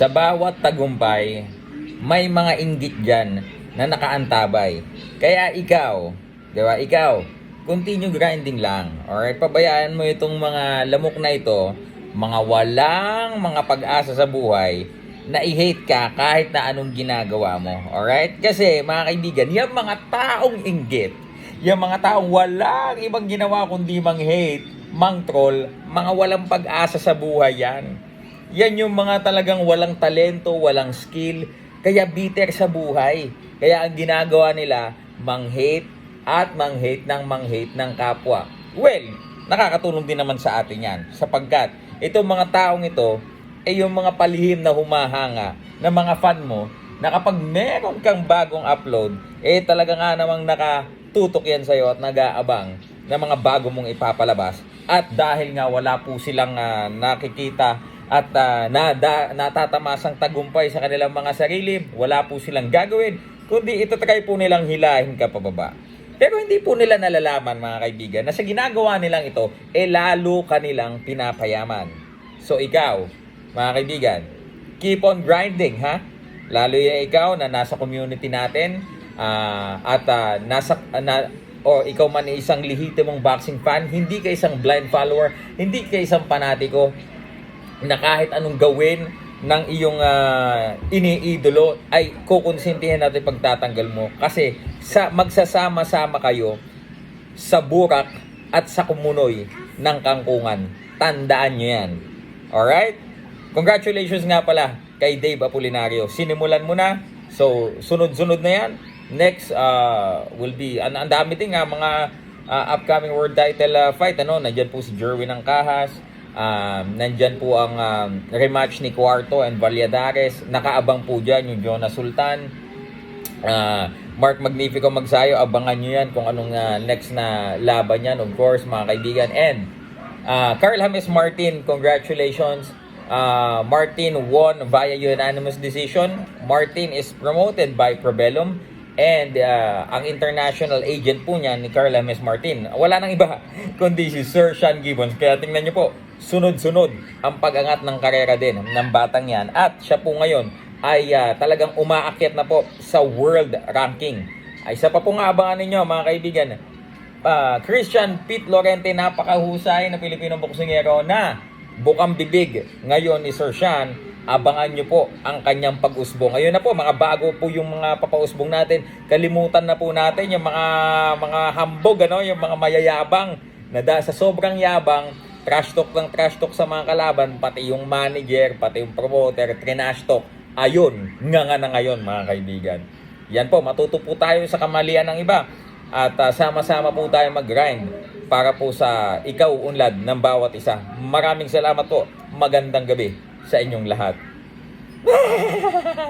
Sa bawat tagumpay, may mga inggit dyan na nakaantabay. Kaya ikaw, di ba, ikaw, continue grinding lang. Alright, pabayaan mo itong mga lamok na ito, mga walang mga pag-asa sa buhay, na i-hate ka kahit na anong ginagawa mo. Alright? Kasi, mga kaibigan, yung mga taong inggit, yung mga taong walang ibang ginawa kundi mang hate, mang troll, mga walang pag-asa sa buhay yan. Yan yung mga talagang walang talento, walang skill, kaya bitter sa buhay. Kaya ang ginagawa nila, mang-hate at mang-hate ng mang-hate ng kapwa. Well, nakakatulong din naman sa atin yan. Sapagkat, itong mga taong ito, ay yung mga palihim na humahanga na mga fan mo, na kapag meron kang bagong upload, eh talaga nga namang nakatutok yan sa'yo at nag-aabang ng mga bago mong ipapalabas. At dahil nga wala po silang ah, nakikita at ah, nada, natatamasang tagumpay sa kanilang mga sarili, wala po silang gagawin, kundi ito try po nilang hilahin ka pababa. Pero hindi po nila nalalaman mga kaibigan na sa ginagawa nilang ito, eh lalo kanilang pinapayaman. So ikaw, mga kaibigan, keep on grinding ha. Lalo yung ikaw na nasa community natin ah, at ah, nasa ah, na, o ikaw man ay isang lehitimong boxing fan, hindi ka isang blind follower, hindi ka isang panatiko na kahit anong gawin ng iyong ah, iniidolo ay kukonsintihin natin pagtatanggal mo kasi sa magsasama-sama kayo sa burak at sa kumunoy ng kangkungan. Tandaan nyo yan. Alright? Congratulations nga pala kay Dave Apolinario. Sinimulan mo na. So, sunod-sunod na yan. Next uh, will be, ang, ang dami din nga mga uh, upcoming world title uh, fight. Ano? Nandyan po si Jerwin ng Kahas. Um, nandyan po ang um, rematch ni Cuarto and Valladares. Nakaabang po dyan yung Jonas Sultan. Ah, Mark Magnifico Magsayo, abangan nyo yan kung anong ah, next na laban yan, of course, mga kaibigan. And ah, Carl James Martin, congratulations. Ah, Martin won via unanimous decision. Martin is promoted by Probellum. And ah, ang international agent po niya ni Carl James Martin, wala nang iba, kundi si Sir Sean Gibbons. Kaya tingnan nyo po, sunod-sunod ang pag-angat ng karera din ng batang yan. At siya po ngayon ay ah, talagang umaakyat na po sa world ranking. Ay isa pa po nga abangan ninyo mga kaibigan. Ah, Christian Pete Lorente napakahusay na Pilipinong boksingero na bukang bibig ngayon ni Sir Sean. Abangan nyo po ang kanyang pag-usbong. Ngayon na po, mga bago po yung mga papausbong natin. Kalimutan na po natin yung mga mga hambog, ano, yung mga mayayabang na da, sa sobrang yabang, trash talk ng trash talk sa mga kalaban, pati yung manager, pati yung promoter, trinash talk. Ayun, nga nga na ngayon mga kaibigan. Yan po, matuto po tayo sa kamalian ng iba. At ah, sama-sama po tayo mag-grind para po sa ikaw unlad ng bawat isa. Maraming salamat po. Magandang gabi sa inyong lahat.